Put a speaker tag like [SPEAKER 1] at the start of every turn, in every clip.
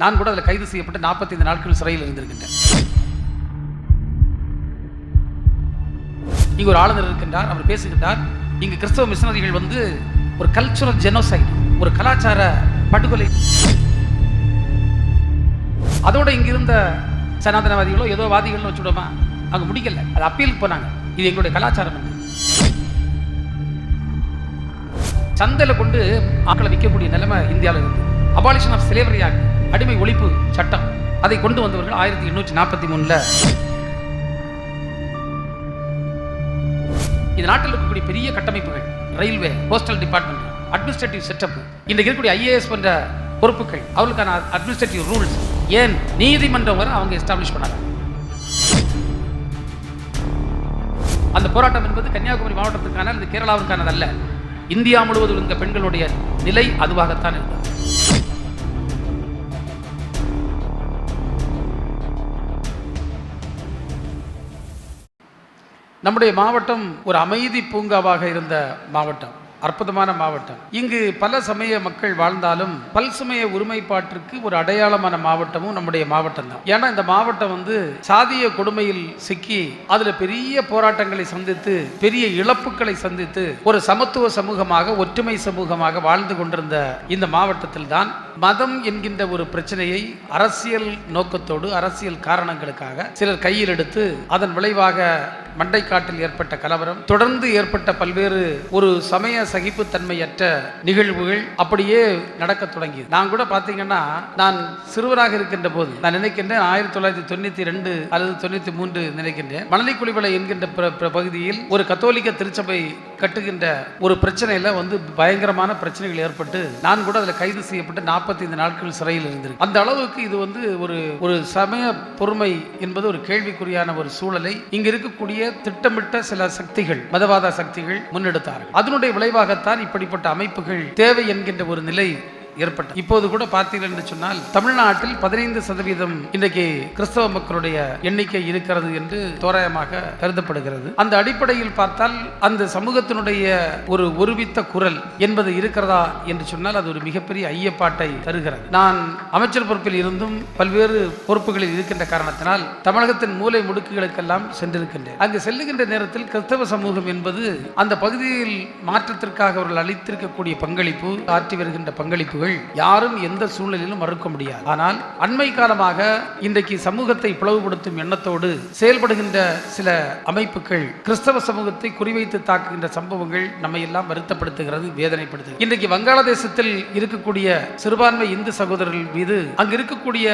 [SPEAKER 1] நான் கூட அதில் கைது செய்யப்பட்டு 45 நாட்கள் சிறையில் இருந்திருக்கின்றேன். இங்கே ஒரு ஆளுநர் இருக்கின்றார் அவர் பேசுகின்றார் இங்கு கிறிஸ்தவ மிஷனரிகள் வந்து ஒரு கல்ச்சுரல் ஜெனோசைட் ஒரு கலாச்சார படுகொலை. அதோட இங்க இருந்த சனாதனவாதிகளோ ஏதோ வாதிகள்னு வச்சுடுமா அங்க முடிக்கல அது அப்பீலுக்கு போனாங்க. இது எங்களுடைய கலாச்சாரம் என்று. சந்தையில கொண்டு ஆக்களை விற்கக்கூடிய நிலைமை இந்தியாவில் இருக்குது அபாலிஷன் ஆஃப் சிலேவரி ஆக்ட் அடிமை ஒழிப்பு சட்டம். அதை கொண்டு வந்தவர்கள் ஆயிரத்தி எண்ணூற்றி நாற்பத்தி மூணுல இந்த நாட்டில் இருக்கக்கூடிய பெரிய கட்டமைப்புகள் railway postal department administrative setup இன்றைக்கு இருக்கக்கூடிய ஐஏஎஸ் போன்ற பொறுப்புகள் அவர்களுக்கான அட்மினிஸ்ட்ரேட்டிவ் ரூல்ஸ் ஏன் நீதிமன்றம் வரை அவங்க எஸ்டாப்ளிஷ் பண்ணாங்க? அந்த போராட்டம் என்பது கன்னியாகுமரி மாவட்டத்துக்கான அல்லது கேரளாவிற்கானது அல்ல இந்தியா முழுவதும் இருந்த பெண்களுடைய நிலை அதுவாகத்தான் இருந்தது. நம்முடைய மாவட்டம் ஒரு அமைதி பூங்காவாக இருந்த மாவட்டம் அற்புதமான மாவட்டம். இங்கு பல சமய மக்கள் வாழ்ந்தாலும் பல் சமய ஒருமைப்பாட்டிற்கு ஒரு அடையாளமான மாவட்டமும் நம்முடைய மாவட்டம் தான் ஏன்னா இந்த மாவட்டம் வந்து சாதிய கொடுமையில் சிக்கி அதுல பெரிய போராட்டங்களை சந்தித்து பெரிய இழப்புகளை சந்தித்து ஒரு சமத்துவ சமூகமாக ஒற்றுமை சமூகமாக வாழ்ந்து கொண்டிருந்த இந்த மாவட்டத்தில் தான் மதம் என்கின்ற ஒரு பிரச்சனையை அரசியல் நோக்கத்தோடு அரசியல் காரணங்களுக்காக சிலர் கையில் எடுத்து அதன் விளைவாக மண்டைக்காட்டில் ஏற்பட்ட கலவரம் தொடர்ந்து ஏற்பட்ட பல்வேறு ஒரு சமய சகிப்புத்தன்மையற்ற நிகழ்வுகள் அப்படியே நடக்க தொடங்கியது. நான் கூட பார்த்தீங்கன்னா நான் சிறுவராக இருக்கின்ற போது நான் நினைக்கின்றேன் ஆயிரத்தி தொள்ளாயிரத்தி தொண்ணூத்தி ரெண்டு அல்லது தொண்ணூத்தி மூன்று நினைக்கின்றேன். மணலிக்குழிவலை என்கின்ற பிர- பகுதியில் ஒரு கத்தோலிக்க திருச்சபை கட்டுகின்ற ஒரு பிரச்சனையில் வந்து பயங்கரமான பிரச்சனைகள் ஏற்பட்டு நான் கூட அதில் கைது செய்யப்பட்டு 45 நாட்கள் சிறையில் இருந்திருக்கு அந்த அளவுக்கு இது வந்து ஒரு ஒரு சமய பொறுமை என்பது ஒரு கேள்விக்குறியான ஒரு சூழலை இங்கு இருக்கக்கூடிய திட்டமிட்ட சில சக்திகள் மதவாத சக்திகள் முன்னெடுத்தார்கள். அதனுடைய விளைவாகத்தான் இப்படிப்பட்ட அமைப்புகள் தேவை என்கின்ற ஒரு நிலை ஏற்பட்டது. இப்போது கூட பார்த்தீர்கள் என்று சொன்னால் தமிழ்நாட்டில் பதினைந்து சதவீதம் இன்றைக்கு கிறிஸ்தவ மக்களுடைய எண்ணிக்கை இருக்கிறது என்று தோராயமாக கருதப்படுகிறது. அந்த அடிப்படையில் பார்த்தால் அந்த சமூகத்தினுடைய ஒரு ஒருமித்த குரல் என்பது இருக்கிறதா என்று சொன்னால் அது ஒரு மிகப்பெரிய ஐயப்பாட்டை தருகிறது. நான் அமைச்சர் பொறுப்பில் இருந்தும் பல்வேறு பொறுப்புகளில் இருக்கின்ற காரணத்தினால் தமிழகத்தின் மூலை முடுக்குகளுக்கெல்லாம் சென்றிருக்கின்றேன். அங்கு செல்லுகின்ற நேரத்தில் கிறிஸ்தவ சமூகம் என்பது அந்த பகுதியில் மாற்றத்திற்காக அவர்கள் அளித்திருக்கக்கூடிய பங்களிப்பு ஆற்றி வருகின்ற பங்களிப்பு வாய்ப்புகள் யாரும் எந்த சூழ்நிலையிலும் மறுக்க முடியாது. ஆனால் அண்மை காலமாக இன்றைக்கு சமூகத்தை பிளவுபடுத்தும் எண்ணத்தோடு செயல்படுகின்ற சில அமைப்புகள் கிறிஸ்தவ சமூகத்தை குறிவைத்து தாக்குகின்ற சம்பவங்கள் நம்மை எல்லாம் வருத்தப்படுத்துகிறது வேதனைப்படுத்துகிறது. இன்றைக்கு வங்காளதேசத்தில் இருக்கக்கூடிய சிறுபான்மை இந்து சகோதரர்கள் மீது அங்கு இருக்கக்கூடிய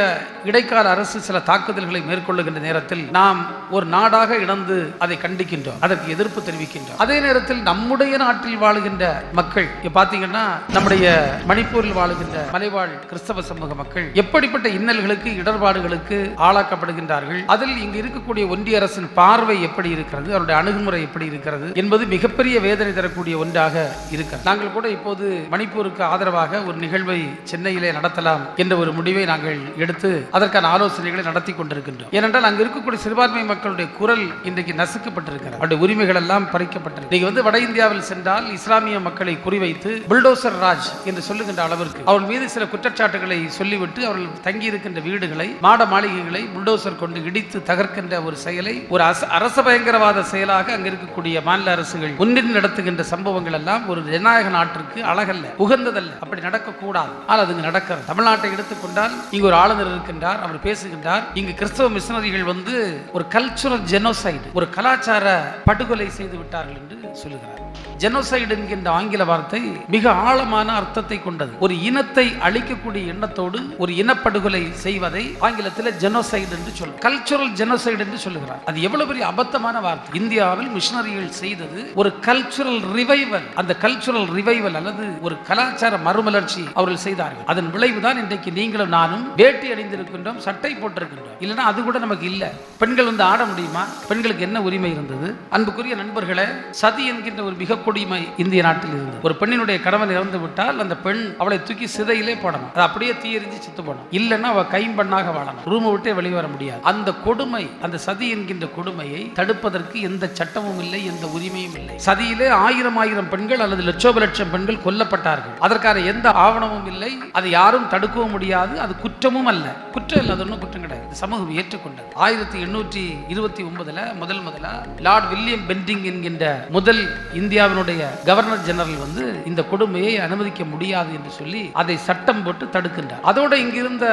[SPEAKER 1] இடைக்கால அரசு சில தாக்குதல்களை மேற்கொள்ளுகின்ற நேரத்தில் நாம் ஒரு நாடாக இணைந்து அதை கண்டிக்கின்றோம். அதற்கு எதிர்ப்பு தெரிவிக்கின்றோம். அதே நேரத்தில் நம்முடைய நாட்டில் வாழுகின்ற மக்கள் பார்த்தீங்கன்னா பாத்தீங்கன்னா நம்முடைய மணிப்பூரில் வாழுகின்ற மலைவாழ் கிறிஸ்தவ சமூக மக்கள் எப்படிப்பட்ட இன்னல்களுக்கு இடர்பாடுகளுக்கு ஆளாக்கப்படுகின்றார்கள்? அதில் இங்கு இருக்கக்கூடிய ஒன்றிய அரசின் பார்வை எப்படி இருக்கிறது? அவருடைய அணுகுமுறை எப்படி இருக்கிறது? என்பது மிகப்பெரிய வேதனை தரக்கூடிய ஒன்றாக இருக்கிறது. நாங்கள் கூட இப்போது மணிப்பூருக்கு ஆதரவாக ஒரு நிகழ்வை சென்னையிலே நடத்தலாம் என்ற ஒரு முடிவை நாங்கள் எடுத்து அதற்கான ஆலோசனைகளை நடத்தி கொண்டிருக்கின்றோம். ஏனென்றால் அங்கு இருக்கக்கூடிய சிறுபான்மை மக்களுடைய குரல் இன்றைக்கு நசுக்கப்பட்டிருக்கிறது. அவருடைய உரிமைகள் எல்லாம் பறிக்கப்பட்டிருக்கு. நீங்க வந்து வட இந்தியாவில் சென்றால் இஸ்லாமிய மக்களை குறிவைத்து புல்டோசர் ராஜ் என்று சொல்லுகின்ற அளவு இருக்கு. அவர்கள் மீது சில குற்றச்சாட்டுகளை சொல்லிவிட்டு அவர்கள் தங்கி இருக்கின்ற வீடுகளை மாட மாளிகைகளை புல்டோசர் கொண்டு இடித்து தகர்க்கின்ற ஒரு செயலை ஒரு அரச பயங்கரவாத செயலாக அங்க இருக்கக்கூடிய மாநில அரசுகள் ஒன்றில் நடத்துகின்ற சம்பவங்கள் எல்லாம் ஒரு ஜனநாயக நாட்டிற்கு அழகல்ல உகந்ததல்ல. அப்படி நடக்கக்கூடாது. ஆனால் அது இங்கு நடக்கிறது தமிழ்நாட்டை எடுத்துக்கொண்டால் இங்கு ஒரு ஆளுநர் இருக்கின்றார் அவர் பேசுகின்றார். இங்கு கிறிஸ்தவ மிஷனரிகள் வந்து ஒரு கல்ச்சுரல் ஜெனோசைடு ஒரு கலாச்சார படுகொலை செய்து விட்டார்கள் என்று சொல்லுகிறார். ஜெனோசைடு என்கின்ற ஆங்கில வார்த்தை மிக ஆழமான அர்த்தத்தை கொண்டது. ஒரு இனத்தை அழிக்கக்கூடிய எண்ணத்தோடு ஒரு இனப்படுகொலை செய்வதை ஆங்கிலத்தில் ஜெனோசைடு என்று சொல்லும் கல்ச்சுரல் ஜெனோசைடு என்று சொல்லுகிறார். அது எவ்வளவு பெரிய அபத்தமான வார்த்தை. இந்தியாவில் மிஷினரிகள் செய்தது ஒரு கல்ச்சுரல் ரிவைவல் அந்த கல்ச்சுரல் ரிவைவல் அல்லது ஒரு கலாச்சார மறுமலர்ச்சி அவர்கள் செய்தார்கள். அதன் விளைவுதான் இன்றைக்கு நீங்களும் நானும் வேட்டி அணிந்திருக்கின்றோம் சட்டை போட்டிருக்கின்றோம். இல்லைன்னா அது கூட நமக்கு இல்லை. பெண்கள் வந்து ஆட முடியுமா? பெண்களுக்கு என்ன உரிமை இருந்தது? அன்புக்குரிய நண்பர்களை சதி என்கின்ற ஒரு மிக கொடுமை இந்திய நாட்டில் இருந்து ஒரு பெண்ணினுடைய கணவன் இறந்து விட்டால் அந்த பெண் அவளை தூக்கி சிதையிலே போடணும். அது அப்படியே தீயறிஞ்சு சித்து போடணும். இல்லைன்னா அவ கைம்பண்ணாக வாழணும். ரூமை விட்டே வெளியே வர முடியாது. அந்த கொடுமை அந்த சதி என்கின்ற கொடுமையை தடுப்பதற்கு எந்த சட்டமும் இல்லை எந்த உரிமையும் இல்லை. சதியிலே ஆயிரம் ஆயிரம் பெண்கள் அல்லது லட்சோப லட்சம் பெண்கள் கொல்லப்பட்டார்கள். அதற்கான எந்த ஆவணமும் இல்லை. அதை யாரும் தடுக்கவும் முடியாது. அது குற்றமும் அல்ல. குற்றம் இல்லை அது ஒன்றும் குற்றம் கிடையாது. சமூகம் ஏற்றுக்கொண்டது. ஆயிரத்தி எண்ணூற்றி இருபத்தி ஒன்பதுல முதல் முதலா லார்ட் வில்லியம் பென்டிங் என்கின்ற முதல் இந்தியாவினுடைய கவர்னர் ஜெனரல் வந்து இந்த கொடுமையை அனுமதிக்க முடியாது என்று சொல்லி சொல்லி அதை சட்டம் போட்டு தடுக்கின்றார். அதோட இங்கிருந்த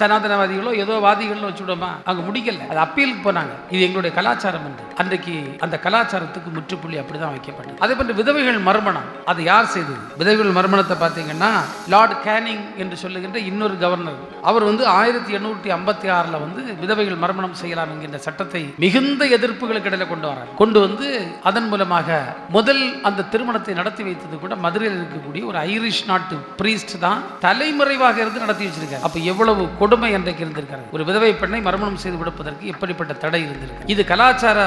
[SPEAKER 1] சனாதனவாதிகளோ ஏதோ வாதிகளோ வச்சுவிடோமா அவங்க முடிக்கல. அது அப்பீலுக்கு போனாங்க. இது எங்களுடைய கலாச்சாரம் என்று. அன்றைக்கு அந்த கலாச்சாரத்துக்கு முற்றுப்புள்ளி அப்படிதான் வைக்கப்பட்டது. அதே போன்று விதவைகள் மர்மணம். அது யார் செய்தது? விதவைகள் மர்மணத்தை பார்த்தீங்கன்னா லார்ட் கேனிங் என்று சொல்லுகின்ற இன்னொரு கவர்னர். அவர் வந்து ஆயிரத்தி எண்ணூற்றி ஐம்பத்தி ஆறில் வந்து விதவைகள் மர்மணம் செய்யலாம் என்கின்ற சட்டத்தை மிகுந்த எதிர்ப்புகளுக்கு இடையில கொண்டு வரார். கொண்டு வந்து அதன் மூலமாக முதல் அந்த திருமணத்தை நடத்தி வைத்தது கூட மதுரையில் இருக்கக்கூடிய ஒரு ஐரிஷ் நாட்டு பிரீஸ்ட் தான் தலைமுறைவாக இருந்து நடத்தி வச்சிருக்காரு. அப்ப எவ்வளவு கொடுமை என்றைக்கு இருந்திருக்காரு ஒரு விதவை பெண்ணை மறுமணம் செய்து விடுப்பதற்கு எப்படிப்பட்ட தடை இருந்திருக்கு? இது கலாச்சார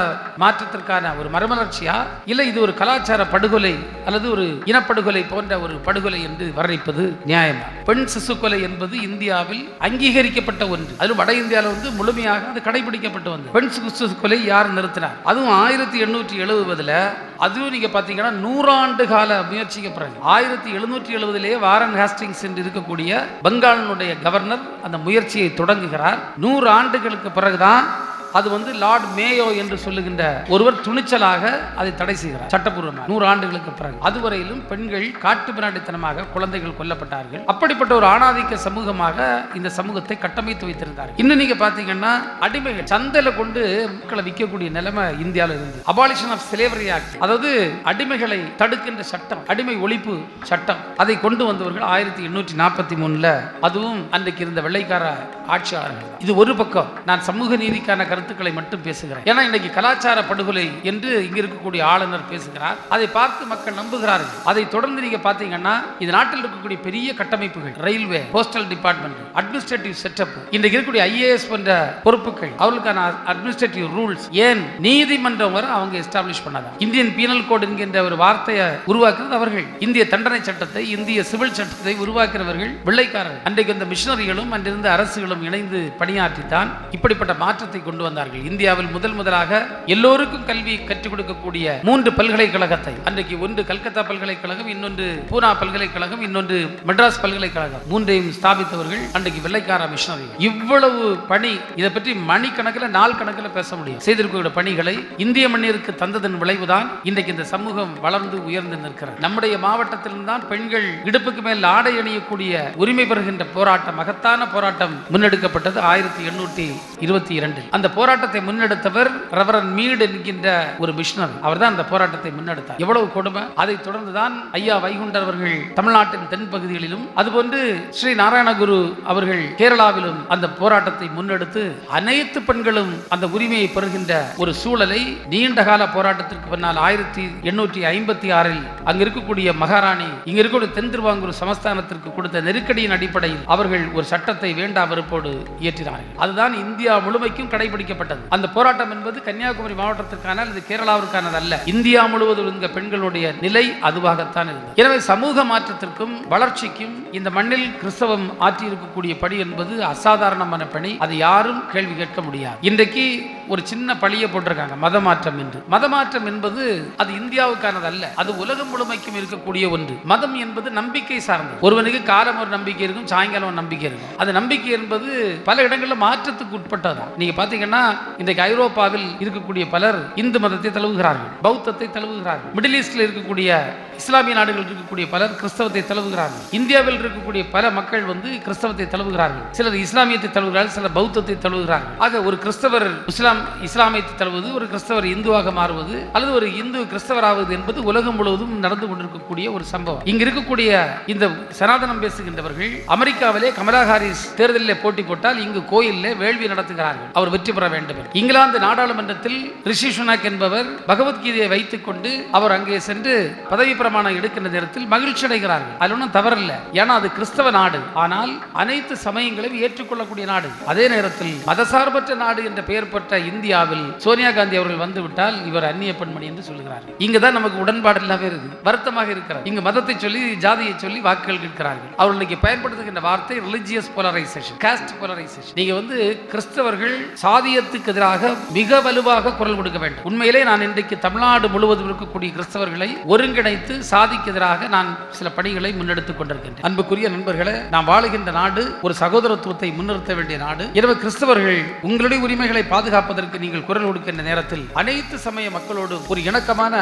[SPEAKER 1] மாற்றத்திற்கான ஒரு மரமலர்ச்சியா இல்லை இது ஒரு கலாச்சார படுகொலை அல்லது ஒரு இனப்படுகொலை போன்ற ஒரு படுகொலை என்று வர்ணிப்பது நியாயமா? பெண் சிசு கொலை என்பது இந்தியாவில் அங்கீகரிக்கப்பட்ட ஒன்று. அது வட இந்தியாவில் வந்து முழுமையாக அது கடைபிடிக்கப்பட்டு வந்தது. பெண் சிசு கொலை யார் நிறுத்தினார்? அதுவும் ஆயிரத்தி எண்ணூற்றி எழுபதுல அதுவும் நீங்கள் பாத்தீங்கன்னா நூறாண்டு கால முயற்சிக்கு பிறகு. ஆயிரத்தி எழுநூற்றி எழுபதிலேயே வாரன் ஹாஸ்டிங்ஸ் என்று இருக்கக்கூடிய பங்காளனுடைய கவர்னர் அந்த முயற்சியை தொடங்குகிறார். நூறு ஆண்டுகளுக்கு பிறகுதான் அது வந்து லார்ட் மேயோ என்று சொல்லுகின்ற ஒருவர் துணிச்சலாக அதை தடை செய்கிறார். சட்டப்பூர்வமாக. நூறு ஆண்டுகளுக்கு பிறகு. அதுவரையிலும் பெண்கள் காட்டு பிராண்டித்தனமாக குழந்தைகள் கொல்லப்பட்டார்கள். அப்படிப்பட்ட ஒரு ஆணாதிக்க சமூகமாக இந்த சமூகத்தை கட்டமைத்து வைத்திருந்தார் இன்னும் நீங்க பாத்தீங்கன்னா அடிமைகள் சந்தையில கொண்டு மக்களை விற்கக்கூடிய நிலைமை இந்தியாவில் இருந்து அபாலிஷன் ஆஃப் சிலேவரி ஆக்ட் அதாவது அடிமைகளை தடுக்கின்ற சட்டம் அடிமை ஒழிப்பு சட்டம். அதை கொண்டு வந்தவர்கள் ஆயிரத்தி எண்ணூற்றி நாற்பத்தி மூணுல அதுவும் அன்றைக்கு இருந்த வெள்ளைக்கார ஆட்சியாளர்கள். இது ஒரு பக்கம். நான் சமூக நீதிக்கான கருத்து கருத்துக்களை மட்டும் பேசுகிறேன். ஏன்னா இன்னைக்கு கலாச்சார படுகொலை என்று இங்க இருக்கக்கூடிய ஆளுநர் பேசுகிறார். அதை பார்த்து மக்கள் நம்புகிறார்கள். அதை தொடர்ந்து நீங்க பாத்தீங்கன்னா இது நாட்டில் இருக்கக்கூடிய பெரிய கட்டமைப்புகள். Railway postal department administrative setup இன்றைக்கு இருக்கக்கூடிய ஐஏஎஸ் போன்ற பொறுப்புகள் அவர்களுக்கான அட்மினிஸ்ட்ரேட்டிவ் ரூல்ஸ் ஏன்? நீதிமன்றம் வரை அவங்க எஸ்டாப்ளிஷ் பண்ணாங்க. இந்தியன் பீனல் கோட் என்கின்ற ஒரு வார்த்தையை உருவாக்குறது அவர்கள். இந்திய தண்டனை சட்டத்தை இந்திய சிவில் சட்டத்தை உருவாக்குறவர்கள் வெள்ளைக்காரர்கள். அன்றைக்கு இந்த மிஷினரிகளும் அன்றிருந்த அரசுகளும் இணைந்து பணியாற்றித்தான் இப்படிப்பட்ட மாற்றத்தை கொண்டு வந்த வந்தார்கள். இந்தியாவில் முதல் முதலாக எல்லோருக்கும் கல்வி கற்றுக் கொடுக்கக்கூடிய மூன்று பல்கலைக்கழகத்தை அன்றைக்கு ஒன்று கல்கத்தா பல்கலைக்கழகம் இன்னொன்று பூனா பல்கலைக்கழகம் இன்னொன்று மெட்ராஸ் பல்கலைக்கழகம் மூன்றையும் ஸ்தாபித்தவர்கள் அன்றைக்கு வெள்ளைக்கார மிஷனரி. இவ்வளவு பணி இதை பற்றி மணிக்கணக்கில் நாள் கணக்கில் பேச முடியும். செய்திருக்கிற பணிகளை இந்திய மண்ணிற்கு தந்ததன் விளைவுதான் இன்றைக்கு இந்த சமூகம் வளர்ந்து உயர்ந்து நிற்கிறது. நம்முடைய மாவட்டத்திலிருந்து தான் பெண்கள் இடுப்புக்கு மேல் ஆடை அணியக்கூடிய உரிமை பெறுகின்ற போராட்டம் மகத்தான போராட்டம் முன்னெடுக்கப்பட்டது ஆயிரத்தி எண்ணூற்றி இருபத்தி இரண்டில். அந்த போராட்டத்தை முன்னெடுத்தவர் ரெவரன் மீட் என்கின்ற ஒரு மிஷனர். அவர் தான் அந்த போராட்டத்தை முன்னெடுத்தார். எவ்வளவு கொடுமை. அதைத் தொடர்ந்துதான் ஐயா வைகுண்டர் அவர்கள் தமிழ்நாட்டின் தென் பகுதிகளிலும் அதுபோன்று ஸ்ரீ நாராயணகுரு அவர்கள் கேரளாவிலும் அந்த போராட்டத்தை முன்னெடுத்து அனைத்து பெண்களும் அந்த உரிமையை பெறுகின்ற ஒரு சூழலை நீண்ட கால போராட்டத்திற்கு பின்னால் ஆயிரத்தி எண்ணூற்றி ஐம்பத்தி ஆறில் அங்கு இருக்கக்கூடிய மகாராணி இங்க இருக்கக்கூடிய தென் திருவாங்கூர் சமஸ்தானத்திற்கு கொடுத்த நெருக்கடியின் அடிப்படையில் அவர்கள் ஒரு சட்டத்தை வேண்டா வெறுப்போடு இயற்றினார்கள். அதுதான் இந்தியா முழுமைக்கும் வைக்கப்பட்டது அந்த போராட்டம் என்பது கன்னியாகுமரி மாவட்டத்திற்கான அல்லது கேரளாவிற்கானது அல்ல. இந்தியா முழுவதும் இருந்த பெண்களுடைய நிலை அதுவாகத்தான் இருந்தது. எனவே சமூக மாற்றத்திற்கும் வளர்ச்சிக்கும் இந்த மண்ணில் கிறிஸ்தவம் ஆற்றி இருக்கக்கூடிய பணி என்பது அசாதாரணமான பணி. அது யாரும் கேள்வி கேட்க முடியாது. இன்றைக்கு ஒரு சின்ன பழியை போட்டிருக்காங்க. மதமாற்றம் என்று. மதமாற்றம் என்பது அது இந்தியாவுக்கானது அல்ல அது உலகம் முழுமைக்கும் இருக்கக்கூடிய ஒன்று. மதம் என்பது நம்பிக்கை சார்ந்தது. ஒருவனுக்கு காலம் ஒரு நம்பிக்கை இருக்கும் சாயங்காலம் ஒரு நம்பிக்கை இருக்கும். அது நம்பிக்கை என்பது பல இடங்களில் மாற்றத்துக்கு உட்பட்டதான் நீங்க பாத்தீங்கன்னா இன்றைக்கு ஐரோப்பாவில் இருக்கக்கூடிய பலர் இந்து மதத்தை தழுவுகிறார்கள் பௌத்தத்தை தழுவுகிறார்கள். மிடில் ஈஸ்டில் இருக்கக்கூடிய இஸ்லாமிய நாடுகளில் இருக்கக்கூடிய பலர் கிறிஸ்தவத்தை தழுவுகிறார்கள். இந்தியாவில் இருக்கக்கூடிய பல மக்கள் வந்து கிறிஸ்தவத்தை தழுவுகிறார்கள். சிலர் இஸ்லாமியத்தை தழுவுகிறார்கள் சிலர் பௌத்தத்தை தழுவுகிறார்கள். ஆக ஒரு கிறிஸ்தவர் இஸ்லாம் இஸ்லாமியத்தை தழுவது ஒரு கிறிஸ்தவர் இந்துவாக மாறுவது அல்லது ஒரு இந்து கிறிஸ்தவராவது என்பது உலகம் முழுவதும் நடந்து கொண்டிருக்கக்கூடிய ஒரு சம்பவம். இங்க இருக்கக்கூடிய இந்த சனாதனம் பேசுகின்றவர்கள் அமெரிக்காவிலே கமலா ஹாரிஸ் தேர்தலில் போட்டி போட்டால் இங்கு கோயிலில் வேள்வி நடத்துகிறார்கள். அவர் வெற்றி பெற வேண்டும் இங்கிலாந்து நாடாளுமன்றத்தில் ரிஷி சுனாக் என்பவர் பகவத்கீதையை வைத்துக் கொண்டு அவர் அங்கே சென்று பதவி பிரமாணம் எடுக்கின்ற நேரத்தில் மகிழ்ச்சி அடைகிறார்கள். அது ஒன்றும் தவறில்லை. ஏன்னா அது கிறிஸ்தவ நாடு. ஆனால் அனைத்து சமயங்களையும் ஏற்றுக்கொள்ளக்கூடிய நாடு. அதே நேரத்தில் மதசார்பற்ற நாடு என்ற பெயர் பெற்ற இந்தியாவில் சோனியா காந்தி அவர்கள் வந்து விட்டால் இவர் அந்நிய பெண்மணி என்று சொல்லுகிறார்கள் இங்க தான் நமக்கு உடன்பாடு இல்லாம இருக்கு வருத்தமாக இருக்கிறார் இங்க மதத்தை சொல்லி ஜாதியை சொல்லி வாக்குகள் கேட்கிறார்கள். அவர்கள் இன்னைக்கு பயன்படுத்துகின்ற வார்த்தை ரிலிஜியஸ் போலரைசேஷன் காஸ்ட் போலரைசேஷன் நீங்க வந்து கிறிஸ்தவர்கள் சாதியத்துக்கு எதிராக மிக வலுவாக குரல் கொடுக்க வேண்டும். உண்மையிலே நான் இன்றைக்கு தமிழ்நாடு முழுவதும் இருக்கக்கூடிய கிறிஸ்தவர்களை ஒருங்கிணைத்து சாதிக்கு எதிராக நான் சில பணிகளை முன்னெடுத்துக் கொண்டிருக்கின்றேன். அன்புக்குரிய நண்பர்களே நாம் வாழுகின்ற நாடு ஒரு சகோதரத்துவத்தை முன்னிறுத்த வேண்டிய நாடு. எனவே கிறிஸ்தவர்கள் உங்களுடைய உரிமைகளை பாதுகாப்பதற்கு நீங்கள் குரல் கொடுக்கின்ற நேரத்தில் அனைத்து சமய மக்களோடு ஒரு இணக்கமான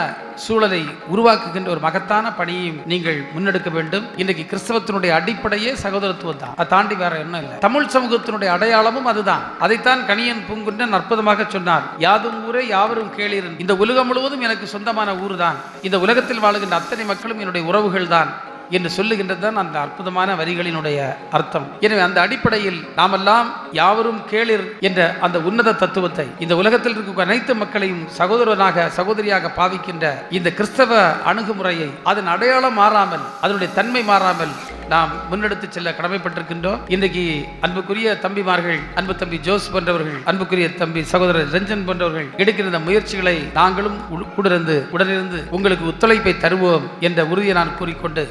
[SPEAKER 1] சூழலை உருவாக்குகின்ற ஒரு மகத்தான பணியையும் நீங்கள் முன்னெடுக்க வேண்டும். இன்றைக்கு கிறிஸ்தவத்தினுடைய அடிப்படையே சகோதரத்துவம் தான். அதை தாண்டி வேற என்ன இல்லை. தமிழ் சமூகத்தினுடைய அடையாளமும் அதுதான். அதைத்தான் கணியன் பூங்குன்றன் அற்புதமாக சொன்னார். யாதும் ஊரே யாவரும் கேளீரன் இந்த உலகம் முழுவதும் எனக்கு சொந்தமான ஊர் தான் இந்த உலகத்தில் வாழுகின்ற அத்தனை மக்களும் என்னுடைய உறவுகள் தான் என்று சொல்லுகின்றது தான் அந்த அற்புதமான வரிகளினுடைய அர்த்தம். எனவே அந்த அடிப்படையில் நாமெல்லாம் யாவரும் கேளிர் என்ற அந்த உன்னத தத்துவத்தை இந்த உலகத்தில் இருக்கும் அனைத்து மக்களையும் சகோதரனாக சகோதரியாக பாவிக்கின்ற இந்த கிறிஸ்தவ அணுகுமுறையை அதன் அடையாளம் மாறாமல் அதனுடைய தன்மை மாறாமல் நாம் முன்னெடுத்து செல்ல கடமைப்பட்டிருக்கின்றோம். இன்றைக்கு அன்புக்குரிய தம்பிமார்கள் அன்பு தம்பி ஜோஸ் போன்றவர்கள் அன்புக்குரிய தம்பி சகோதரர் ரஞ்சன் போன்றவர்கள் எடுக்கிற இந்த முயற்சிகளை நாங்களும் உடு- கூடிருந்து உடனிருந்து உங்களுக்கு ஒத்துழைப்பை தருவோம் என்ற உறுதியை நான் கூறிக்கொண்டு